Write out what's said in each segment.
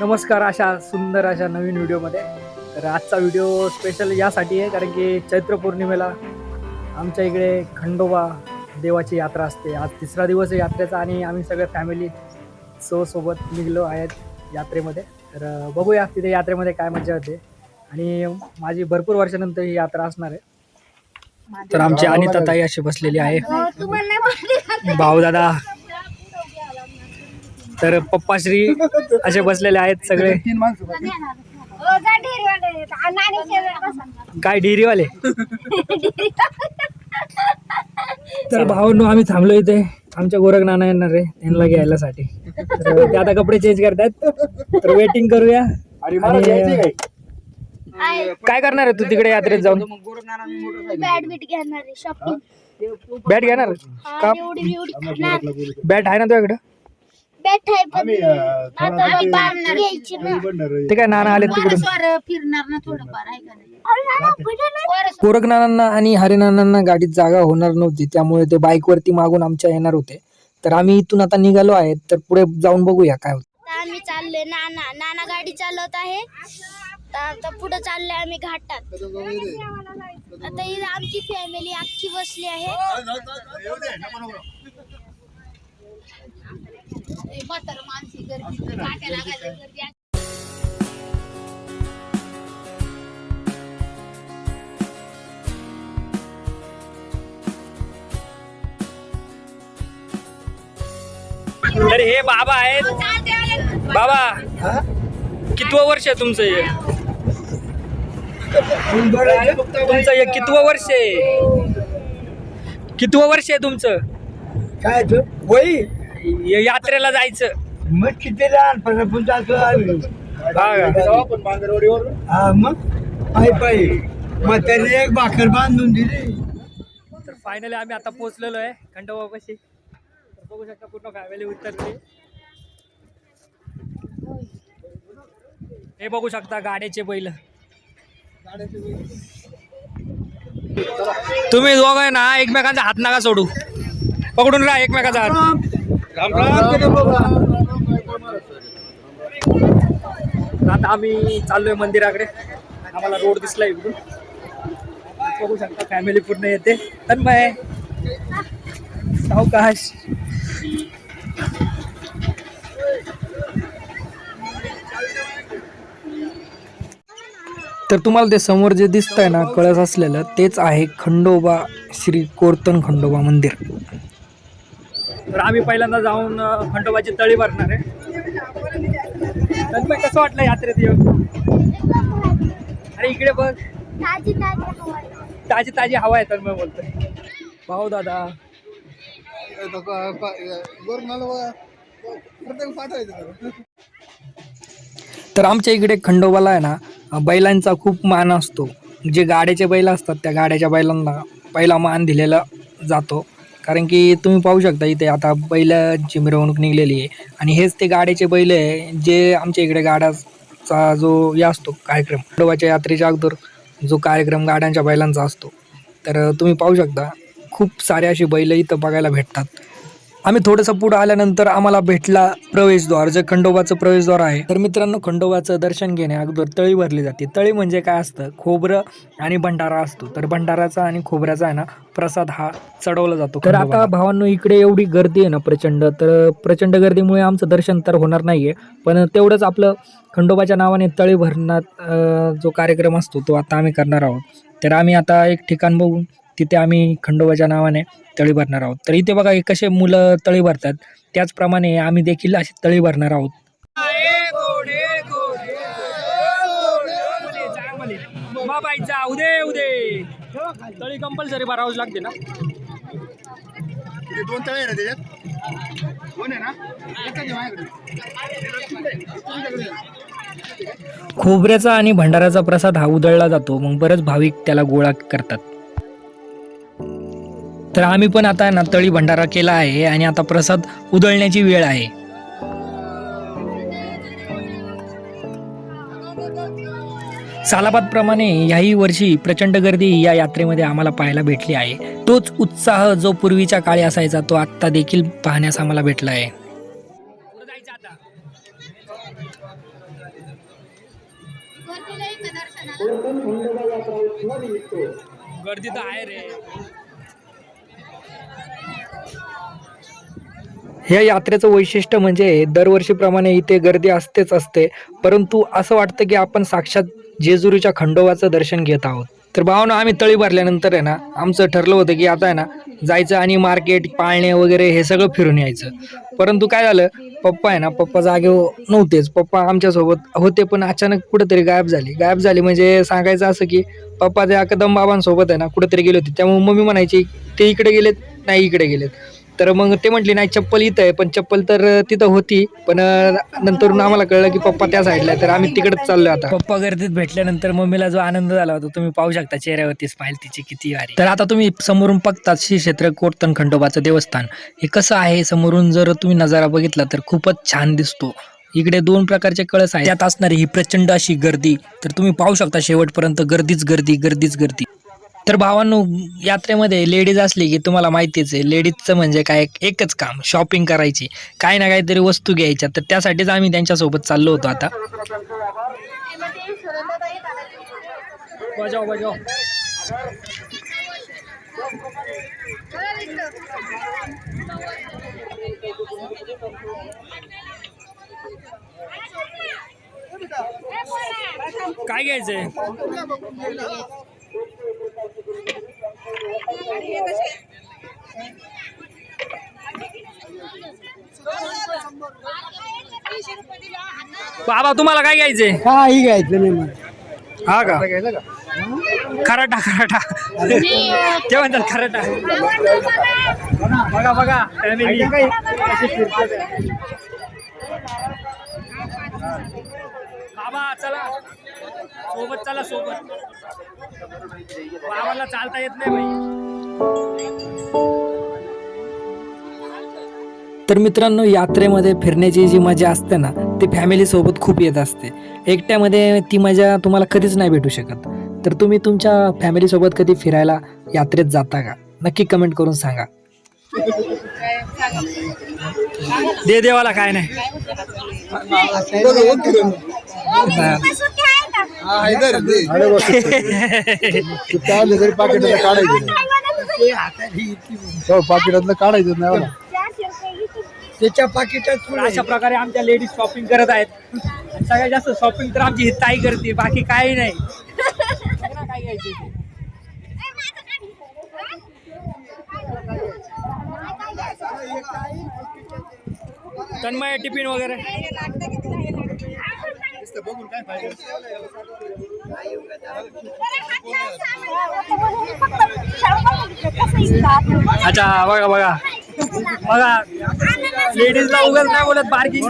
नमस्कार अशा सुंदर अशा नवीन व्हिडिओमध्ये. तर आजचा व्हिडिओ स्पेशल यासाठी आहे कारण की चैत्र पौर्णिमेला आमच्या इकडे खंडोबा देवाची यात्रा असते. आज तिसरा दिवस आहे यात्रेचा आणि आम्ही सगळे फॅमिली सो सोबत निघलो आहेत यात्रेमध्ये. तर बघूया तिथे यात्रेमध्ये काय मजा होते आणि माझी भरपूर वर्षानंतर ही यात्रा असणार आहे. तर आमची अनिता ताई अशी बसलेली आहे. भाऊ दादा. तर पप्पाश्री असे बसलेले आहेत सगळे. काय डेअरीवाले? तर भावांनो आम्ही थांबलो इथे. आमच्या गोरख नाना येणार आहे त्यांना घ्यायला साठी तर ते आता कपडे चेंज करतात तर वेटिंग करूया. आणि काय करणार आहे तू तिकडे यात्रेत जाऊन? बॅट घेणार आहे शॉपिंग. बॅट घेणार? का? एवढी एवढी खाणार बॅट आहे ना तुझ्याकडे? बॅट आहे पण आता मी बाहेर घ्यायची ना. ते काय नाना आले तिकडून? फिरणार ना थोडंफार आहे का नाही? गोरख नानांना आणि हरिनानांना गाडीत जागा होणार नव्हती त्यामुळे ते बाईकवरती मागून आमच्या येणार होते. तर आम्ही इथून आता निघालो आहे तर पुढे जाऊन बघूया काय होतं. आता आम्ही चाललोय नाना नाना गाडी चालवत आहे. तर आता पुढे चाललोय आम्ही घाटात. आता इथे आमची फॅमिली अख्खी बसली आहे. तर हे बाबा आहेत. बाबा कितवं वर्ष आहे तुमचं हे? तुमचं हे कितवं वर्ष आहे? कितवं वर्ष आहे तुमचं? काय तू? वही? हे यात्रेला जायचं. मग किती लहानपणापासून जातो आम्ही. हा का? हा मग? पायी पायी. मग त्यांनी एक भाकर बांधून दिली. तर फायनली आम्ही आता पोहोचलेलो आहे. खंडोबापाशी तर बघू शकता पूर्ण फॅमिली उतरली. हे बघू शकता गाड्याचे बैल. तुम्ही दोघ आहे ना एकमेकांचा हात नका सोडू. पकडून राहा एकमेकाचा हात. आता आम्ही चाललोय मंदिराकडे. आम्हाला रोड दिसला इकडून. बघू शकता फॅमिली पूर्ण येते. तन्मय. सावकाश. तर तुम्हाला ते समोर जे दिसत आहे ना कळस असलेलं तेच आहे खंडोबा श्री कोर्तन खंडोबा मंदिर. तर आम्ही पहिल्यांदा जाऊन खंडोबाची तळी भरणार आहे. कसं वाटलं यात्रेत येऊन? अरे इकडे बघ. ताजी ताजी हवा आहे. ताजी ताजी हवा आहे तर मी बोलतोय. भाऊ दादा. तर आमच्या इकडे खंडोबाला आहे ना बैलांचा खूप मान असतो. जे गाड्याचे बैल असतात त्या गाड्याच्या बैलांना पहिला मान दिलेला जातो. कारण की तुम्ही पाहू शकता इथे आता बैलांची मिरवणूक निघलेली आहे. आणि हेच ते गाड्याचे बैल आहे जे आमच्या इकडे गाड्याचा जो हे असतो कार्यक्रम खंडोबाच्या यात्रेच्या अगोदर जो कार्यक्रम गाड्यांच्या बैलांचा असतो. तर तुम्ही पाहू शकता खूप सारे असे बैल इथं बघायला भेटतात. आम्ही थोडंसं पुढं आल्यानंतर आम्हाला भेटला प्रवेशद्वार जे खंडोबाचं प्रवेशद्वार आहे. तर मित्रांनो खंडोबाचं दर्शन घेणे अगोदर तळी भरली जाते. तळी म्हणजे काय असतं? खोबरं आणि भंडारा असतो. तर भंडाराचा आणि खोबऱ्याचा आहे ना प्रसाद हा चढवला जातो तर आता भावांनो इकडे एवढी गर्दी आहे ना प्रचंड तर प्रचंड गर्दीमुळे आमचं दर्शन तर होणार नाहीये. पण तेवढंच आपलं खंडोबाच्या नावाने तळी भरण्यात जो कार्यक्रम असतो तो आता आम्ही करणार आहोत. तर आम्ही आता एक ठिकाण बघून तिथे आम्ही खंडोबाच्या नावाने तळी भरणार आहोत. तर इथे बघा कसे मुलं तळी भरतात त्याचप्रमाणे आम्ही देखील अशी तळी भरणार आहोत. उदे उदे तळी कंपल्सरी भरावंच लागते ना दोन तळे ना त्याच्यात कोण आहे ना खोबऱ्याचा आणि भंडाराचा प्रसाद हा उधळला जातो मग बरेच भाविक त्याला गोळा करतात. तर आम्ही पण आता ना तळी भंडारा केला आहे आणि आता प्रसाद उधळण्याची वेळ आहे. सालाबादप्रमाणे याही वर्षी प्रचंड गर्दी या यात्रेमध्ये आम्हाला पाहायला भेटली आहे. तोच उत्साह जो पूर्वीच्या काळी असायचा तो आत्ता देखील पाहण्यास आम्हाला भेटला आहे. गर्दी तर आहे रे. या यात्रेचं वैशिष्ट्य म्हणजे दरवर्षीप्रमाणे इथे गर्दी असतेच असते. परंतु असं वाटतं की आपण साक्षात जेजुरीच्या खंडोबाचं दर्शन घेत आहोत. तर भावना आम्ही तळी भरल्यानंतर आहे ना आमचं ठरलं होतं की आता आहे ना जायचं आणि मार्केट पाळणे वगैरे हे सगळं फिरून यायचं. परंतु काय झालं पप्पा आहे ना पप्पा जागे नव्हतेच. पप्पा आमच्यासोबत होते पण अचानक कुठंतरी गायब झाले. गायब झाले म्हणजे सांगायचं असं की पप्पा त्या कदम बाबांसोबत आहे ना कुठंतरी गेले होते. त्यामुळे मम्मी म्हणायची ते इकडे गेलेत नाही इकडे गेलेत. तर मग ते म्हटले नाही चप्पल इथं आहे पण चप्पल तर तिथं होती. पण नंतर आम्हाला कळलं की पप्पा त्या साईडला आहे तर आम्ही तिकडेच चाललो आता. पप्पा गर्दीत भेटल्यानंतर मम्मीला जो आनंद झाला होता तुम्ही पाहू शकता चेहऱ्यावरती स्माईल तिची किती आहे तर आता तुम्ही समोरून बघता श्री क्षेत्र कोटतन खंडोबाचं देवस्थान. हे कसं आहे? समोरून जर तुम्ही नजारा बघितला तर खूपच छान दिसतो. इकडे दोन प्रकारचे कळस आहेत. त्यात असणारी ही प्रचंड अशी गर्दी. तर तुम्ही पाहू शकता शेवटपर्यंत गर्दीच गर्दी गर्दीच गर्दी. तर भावांनो यात्रेमध्ये लेडीज असली की तुम्हाला माहितीच आहे लेडीजचं म्हणजे काय? एकच काम शॉपिंग करायची. काही ना काहीतरी वस्तू घ्यायच्या. तर त्यासाठीच आम्ही त्यांच्यासोबत चाललो होतो आता. काय घ्यायचंय? बाबा तुम्हाला काय घ्यायचंय? काही घ्यायचं नाही मला. हा का? खराटा खराटा. ते म्हणतात खराटा. बघा बघा. बाबा चला. सोबत चला सोबत. बाबाला चालता येत नाही तर मित्रांनो यात्रेमध्ये फिरण्याची जी मजा असते ना ती फॅमिलीसोबत खूप येत असते. एकट्यामध्ये ती मजा तुम्हाला कधीच नाही भेटू शकत. तर तुम्ही तुमच्या फॅमिलीसोबत कधी फिरायला यात्रेत जाता का? नक्की कमेंट करून सांगा. दे देवाला काय नाही. पाकिटातलं काढायचं नाही त्याच्या पाकिटात अशा प्रकारे आमच्या लेडीज शॉपिंग करत आहेत. सगळ्यात जास्त शॉपिंग तर आमची ही ताई करते बाकी काही नाही. काय घ्यायचं तन्मय टिफिन वगैरे. अच्छा बघा बघा. बघा लेडीजला उगाच नाही बोलत पार्किंग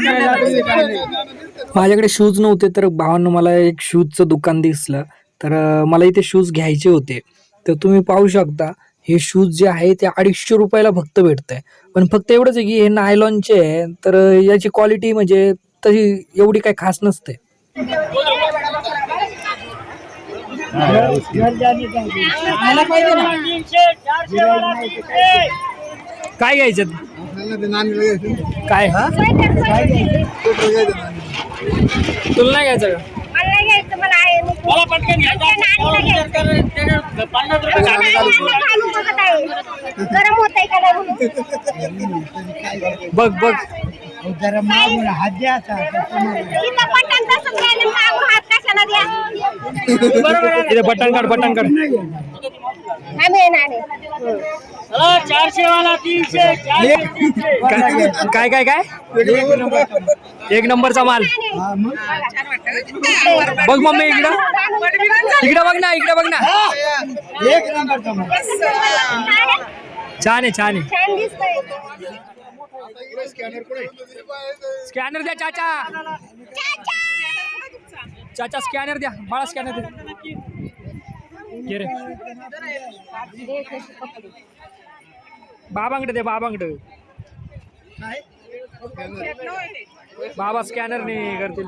माझ्याकडे शूज नव्हते तर भावांनो मला एक शूजचं दुकान दिसलं. तर मला इथे शूज घ्यायचे होते. तर तुम्ही पाहू शकता. हे शूज जे आहे ते अडीचशे रुपयाला फक्त भेटत आहे पण फक्त एवढंच आहे की हे नायलॉनचे आहे तर याची क्वालिटी म्हणजे तशी एवढी काही खास नसते. काय घ्यायचं? काय तुला नाही घ्यायचं का? मला घ्यायचं गरम होत आहे का नाही बघ बघ. जरा मागून हात द्या बटन काढ बटन काढ. आम्ही येणार काय काय काय काय एक नंबरचा माल. बघ मम्मी इकडं. इकडं बघ ना इकडं बघ ना. एक नंबरचा माल. छान आहे छान आहे. स्कॅनर द्या चाचा. चाचा स्कॅनर द्या. मला स्कॅनर द्या रे. बाबांकडे दे बाबांकडे. बाबा स्कॅनर नाही करतील.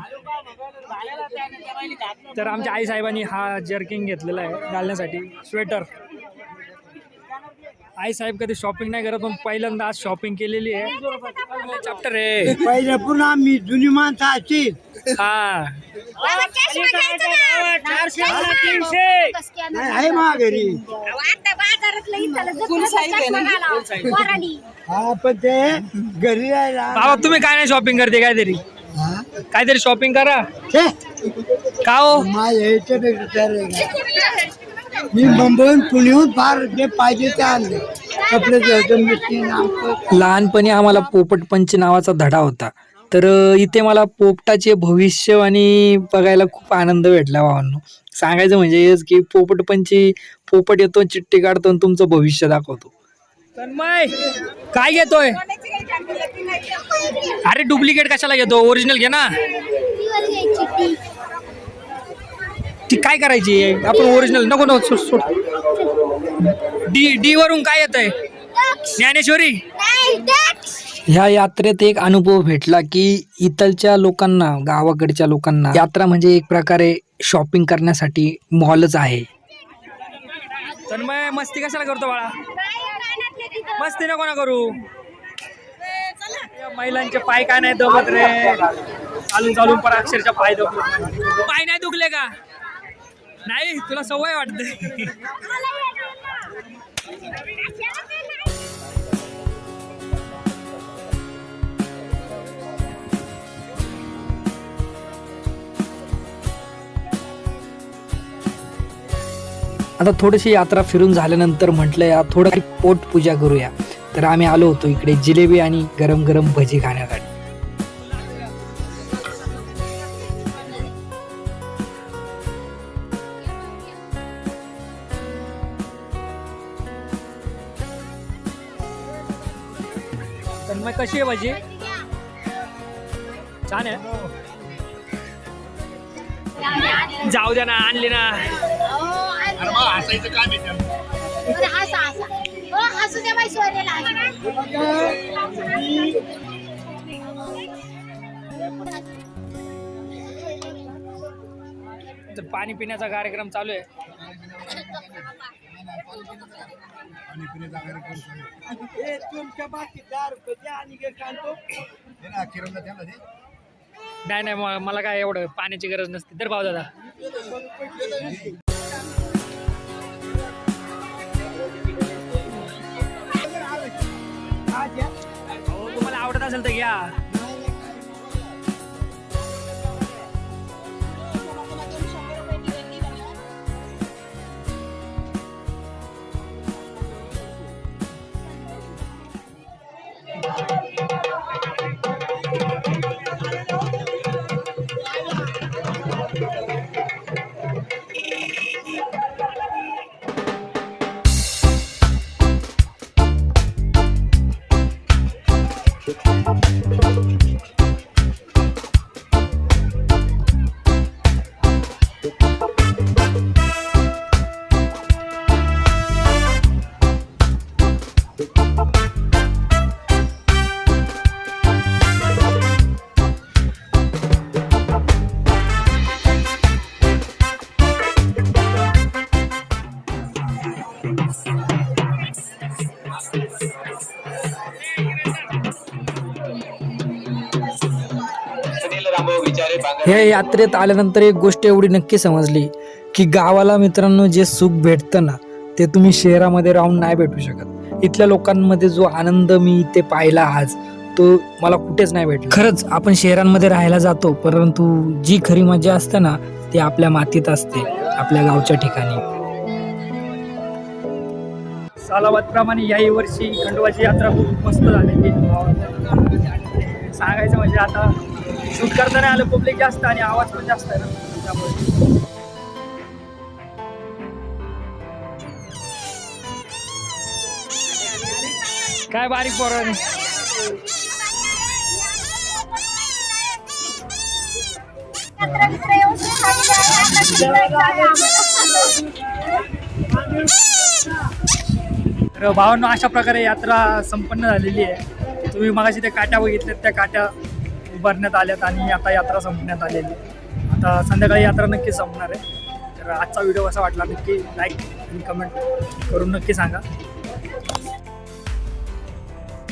तर आमच्या आई साहेबांनी हा जर्किंग घेतलेला आहे घालण्यासाठी. स्वेटर आई साहेब कधी शॉपिंग नाही करत पण पहिल्यांदा आज शॉपिंग केलेली आहे. चॅप्टर आहे. पहिले पुन्हा आम्ही जुनी माणसं अशी हा. नाही आहे माघारी. हा पण ते घरी राहिला बाबा तुम्ही काय नाही शॉपिंग करते काहीतरी? हा? काहीतरी शॉपिंग करा. छे, का हो? माझ्या ह्याच्यापेक्षा चालेल का? मी मुंबईहून पुण्याहून फार जे पाहिजे ते आणले. कपडे घ्यायचं मशीन आमचं लहानपणी आम्हाला पोपटपंच नावाचा धडा होता. तर अ, इथे मला पोपटाचे भविष्य आणि बघायला खूप आनंद भेटला भावांनो. सांगायचं म्हणजे हेच की पोपटपंची पोपट येतो चिठ्ठी काढतो आणि तुमचं भविष्य दाखवतो. तन्मय काय घेतोय? अरे डुप्लिकेट कशाला घेतो? ओरिजिनल घे ना. ती काय करायची? आपण ओरिजिनल नको नको सोड डी डी वरून काय येत आहे ज्ञानेश्वरी? ह्या यात्रेत एक अनुभव भेटला की इथलच्या लोकांना गावाकडच्या लोकांना यात्रा म्हणजे एक प्रकारे शॉपिंग करण्यासाठी मॉलच आहे. तन्मय मस्ती कशाला करतो बाळा? मस्ती नको ना करू. महिलांचे पाय काय नाही दमत रे? चालून चालून पण अक्षरच्या पाय दमत पाय नाही दुखले का? नाही तुला सवय वाटते. आता थोडीशी यात्रा फिरून झाल्यानंतर म्हटलं या थोडं पोट पूजा करूया. तर आम्ही आलो होतो इकडे जिलेबी आणि गरम गरम भजी खाण्यासाठी. कशी आहे भजी. छान आहे. जाऊ द्या ना आणली ना. तर पाणी पिण्याचा कार्यक्रम चालू आहे. हे तुमच्या बाकी दहा रुपये द्या आणि हे सांगतो. दे ना, किरणला द्या ना, दे. नाही नाही म- मला काय एवढं पाण्याची गरज नसते. तर भाऊ दादा. तुम्हाला आवडत असेल तर घ्या. हे यात्रेत आल्यानंतर एक गोष्ट एवढी नक्की समजली की गावाला मित्रांनो जे सुख भेटतं ना ते तुम्ही शहरामध्ये राहून नाही भेटू शकत. इथल्या लोकांमध्ये जो आनंद मी इथे पाहिला आज तो मला कुठेच नाही भेटला. खरंच आपण शहरांमध्ये राहायला जातो परंतु जी खरी मजा असते ना ती आपल्या मातीत असते आपल्या गावच्या ठिकाणी. सालाबाद प्रमाणे याही वर्षी खंडोबाची यात्रा खूप मस्त झाली सांगायचं म्हणजे आता शूट करताना आलं पब्लिक जास्त आणि आवाज पण जास्त आहे ना. त्यामुळे. काय बारीक पोराने तर अशा प्रकारे यात्रा संपन्न झालेली आहे. तुम्ही मगाशी त्या काट्या बघितल्यात त्या काट्या उभारण्यात आल्यात आणि आता यात्रा संपण्यात आलेली आता संध्याकाळी यात्रा नक्की संपणार आहे. तर आजचा व्हिडिओ असा वाटला नक्की लाईक आणि कमेंट करून नक्की सांगा.